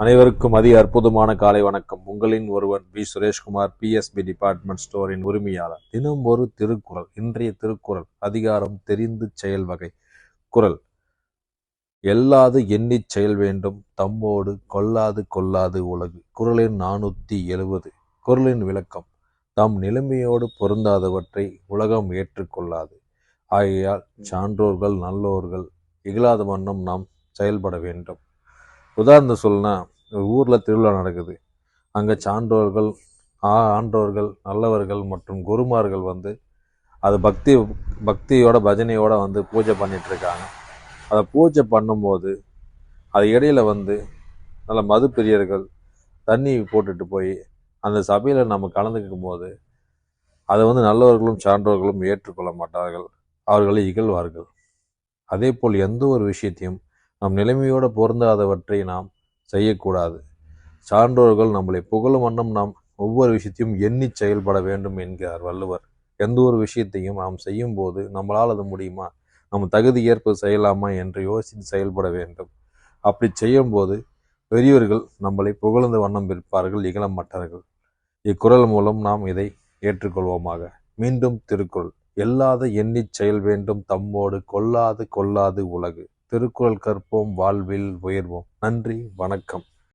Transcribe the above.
அனைவருக்கும் அதி அற்புதமான காலை வணக்கம். உங்களின் ஒருவன் பி. சுரேஷ்குமார் பிஎஸ்பி டிபார்ட்மெண்ட் ஸ்டோரின் உரிமையாளர். தினம் ஒரு திருக்குறள் இன்றைய திருக்குறள் அதிகாரம் தெரிந்து செயல் வகை குறள். எல்லாது எண்ணிச் செயல் வேண்டும் தம்மோடு கொல்லாது கொல்லாது உலகு. குறளின் நானூற்றி எழுவது குரலின் விளக்கம் தம் நிலைமையோடு பொருந்தாதவற்றை உலகம் ஏற்றுக்கொள்ளாது. ஆகையால் சான்றோர்கள் நல்லோர்கள் இகழாத வண்ணம் நாம் செயல்பட வேண்டும். உதாரணம் சொல்லனா ஊரில் திருவிழா நடக்குது. அங்கே சான்றோர்கள் ஆ- ஆன்றோர்கள் நல்லவர்கள் மற்றும் குருமார்கள் வந்து அது பக்தி பக்தியோட பஜனையோட வந்து பூஜை பண்ணிகிட்ருக்காங்க அதை பூஜை பண்ணும்போது அது இடையில வந்து நல்ல மது பிரியர்கள் தண்ணி போட்டுட்டு போய் அந்த சபையில் நம்ம கலந்துக்கும் போது அதை வந்து நல்லவர்களும் சான்றோர்களும் ஏற்றுக்கொள்ள மாட்டார்கள். அவர்களை இகழ்வார்கள். அதே போல் எந்த ஒரு விஷயத்தையும் நம் நிலைமையோடு பொருந்தாதவற்றை நாம் செய்யக்கூடாது. சான்றோர்கள் நம்மளை புகழும் வண்ணம் நாம் ஒவ்வொரு விஷயத்தையும் எண்ணி செயல்பட வேண்டும் என்கிறார் வள்ளுவர். எந்த ஒரு விஷயத்தையும் நாம் செய்யும் போது நம்மளால் அது முடியுமா? நம்ம தகுதி ஏற்ப செய்யலாமா என்று யோசித்து செயல்பட வேண்டும். அப்படி செய்யும்போது பெரியவர்கள் நம்மளை புகழ்ந்த வண்ணம் இருப்பார்கள் இகழ மாட்டார்கள் இக்குரல் மூலம் நாம் இதை ஏற்றுக்கொள்வோமாக. மீண்டும் திருக்குறள். எல்லாத எண்ணிச் செயல் வேண்டும் தம்மோடு கொல்லாது கொல்லாது உலகு. திருக்குறள் கற்போம் வாழ்வில் உயர்வோம். நன்றி வணக்கம்.